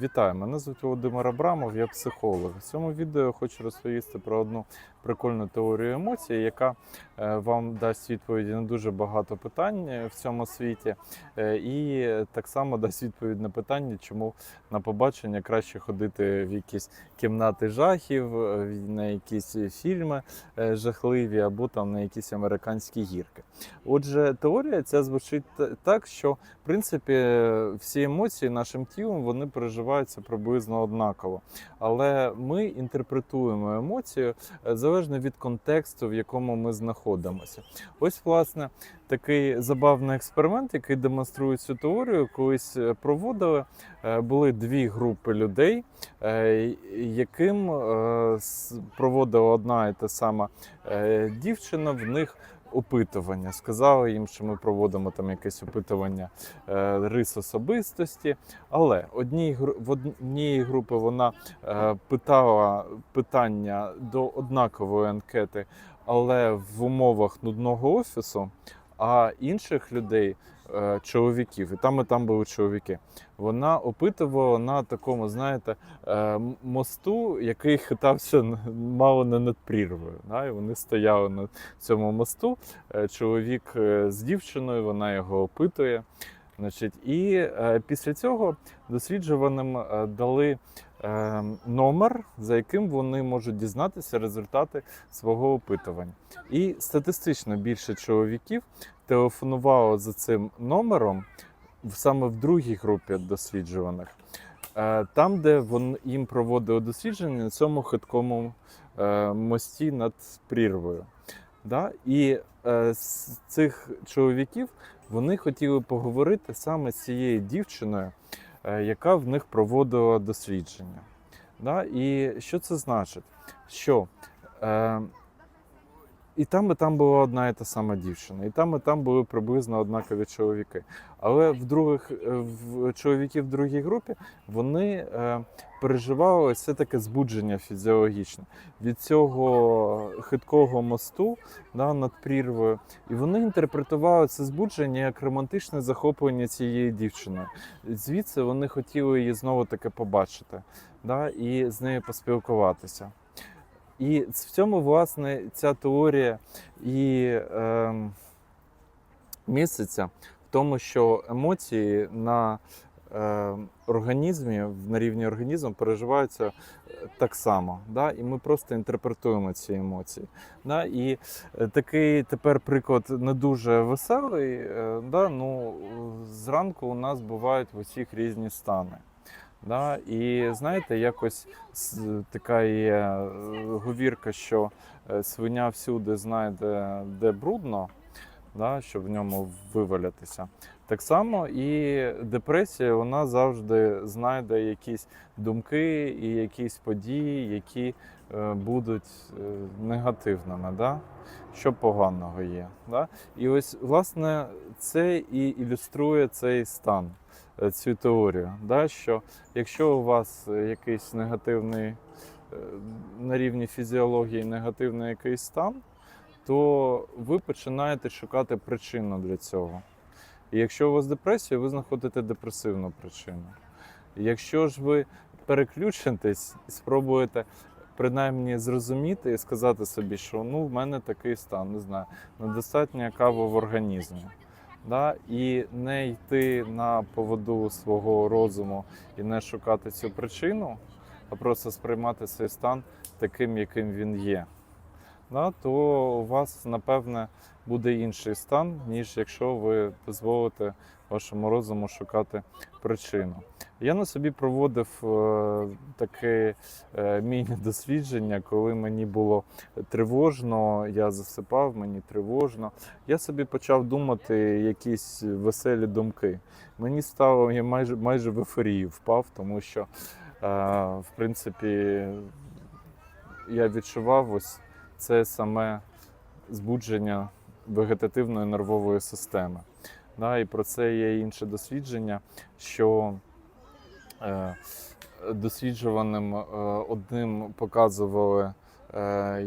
Вітаю, мене звуть Володимир Абрамов, я психолог. В цьому відео хочу розповісти про одну прикольну теорію емоцій, яка е, вам дасть відповіді на дуже багато питань е, в цьому світі, е, і так само дасть відповідь на питання, чому на побачення краще ходити в якісь кімнати жахів, на якісь фільми жахливі або там на якісь американські гірки. Отже, теорія ця звучить так, що в принципі всі емоції нашим тілом вони переживаються приблизно однаково. Але ми інтерпретуємо емоцію е, залежно від контексту, в якому ми знаходимося. Ось, власне, такий забавний експеримент, який демонструє цю теорію, колись е, проводили. Е, Були дві групи людей, яким проводила одна і та сама дівчина. В них опитування. Сказали їм, що ми проводимо там якесь опитування е, рис особистості. Але одній в однієї групи вона е, питала питання до однакової анкети, але в умовах нудного офісу. А інших людей, чоловіків, і там і там були чоловіки. Вона опитувала на такому, знаєте, е, мосту, який хитався мало не над прірвою. Да? І вони стояли на цьому мосту. Е, Чоловік е, з дівчиною, вона його опитує. Значить, і е, після цього досліджуваним е, дали е, номер, за яким вони можуть дізнатися результати свого опитування. І статистично більше чоловіків телефонувало за цим номером саме в другій групі досліджуваних, е, там, де вон, їм проводили дослідження на цьому хиткому е, мості над прірвою. Да? І е, з цих чоловіків вони хотіли поговорити саме з цією дівчиною, яка в них проводила дослідження. І що це значить? Що е, і там, і там була одна і та сама дівчина, і там, і там були приблизно однакові чоловіки. Але в других е, в чоловіків в другій групі вони е, переживали все таке збудження фізіологічне від цього хиткого мосту да, над прірвою. І вони інтерпретували це збудження як романтичне захоплення цієї дівчини. Звідси вони хотіли її знову таки побачити да, і з нею поспілкуватися. І в цьому, власне, ця теорія і е, міститься в тому, що емоції на е, організмі, на рівні організму переживаються е, так само. Да? І ми просто інтерпретуємо ці емоції. Да? І е, такий тепер приклад не дуже веселий. е, Да? Ну, зранку у нас бувають в усіх різні стани. Да? І знаєте, якось така є е, говірка, що е, свиня всюди знайде, де брудно, да? щоб в ньому вивалятися. Так само і депресія вона завжди знайде якісь думки і якісь події, які е, будуть е, негативними, да? що поганого є. Да? І ось, власне, це і ілюструє цей стан, е, цю теорію. Да? Що якщо у вас якийсь негативний на рівні фізіології негативний якийсь стан, то ви починаєте шукати причину для цього. І якщо у вас депресія, ви знаходите депресивну причину. Якщо ж ви переключитесь і спробуєте принаймні зрозуміти і сказати собі, що ну в мене такий стан, не знаю, недостатня кава в організмі. Да? І не йти на поводу свого розуму і не шукати цю причину, а просто сприймати цей стан таким, яким він є. Да? То у вас, напевне, буде інший стан, ніж якщо ви дозволите вашому розуму шукати причину. Я на собі проводив е, таке е, міні-дослідження, коли мені було тривожно, я засипав, мені тривожно. Я собі почав думати якісь веселі думки. Мені стало, я майже, майже в ейфорію впав, тому що, е, в принципі, я відчував ось це саме збудження вегетативної нервової системи. Да, і про це є інше дослідження, що е, досліджуваним е, одним показували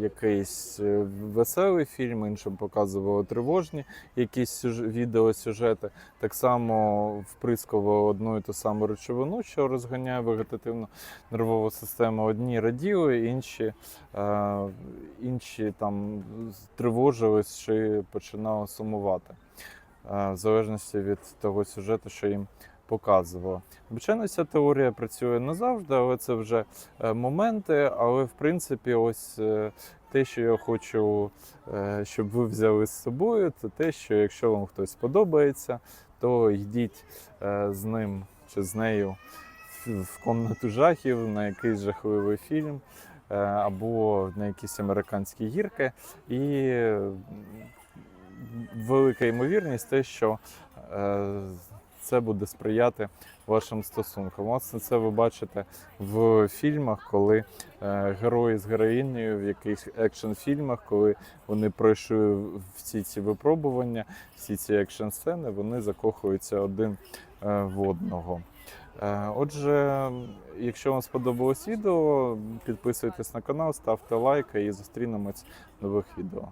якийсь е, веселий фільм, іншим показували тривожні якісь сюж- відеосюжети. Так само вприскували одну і ту саму речовину, що розганяє вегетативну нервову систему. Одні раділи, інші, е, інші там тривожились чи починали сумувати. Е, в залежності від того сюжету, що їм показувало. Звичайно, ця теорія працює не завжди, але це вже е, моменти. Але в принципі, ось е, те, що я хочу, е, щоб ви взяли з собою, це те, що якщо вам хтось подобається, то йдіть з ним чи з нею в- комнату жахів на якийсь жахливий фільм. Або на якісь американські гірки, і велика ймовірність те, що це буде сприяти вашим стосункам. Власне, це ви бачите в фільмах, коли е, герої з героїнею в якихось екшн-фільмах, коли вони пройшли всі ці випробування, всі ці екшн-сцени, вони закохуються один е, в одного. Е, Отже, якщо вам сподобалось відео, підписуйтесь на канал, ставте лайки і зустрінемось в нових відео.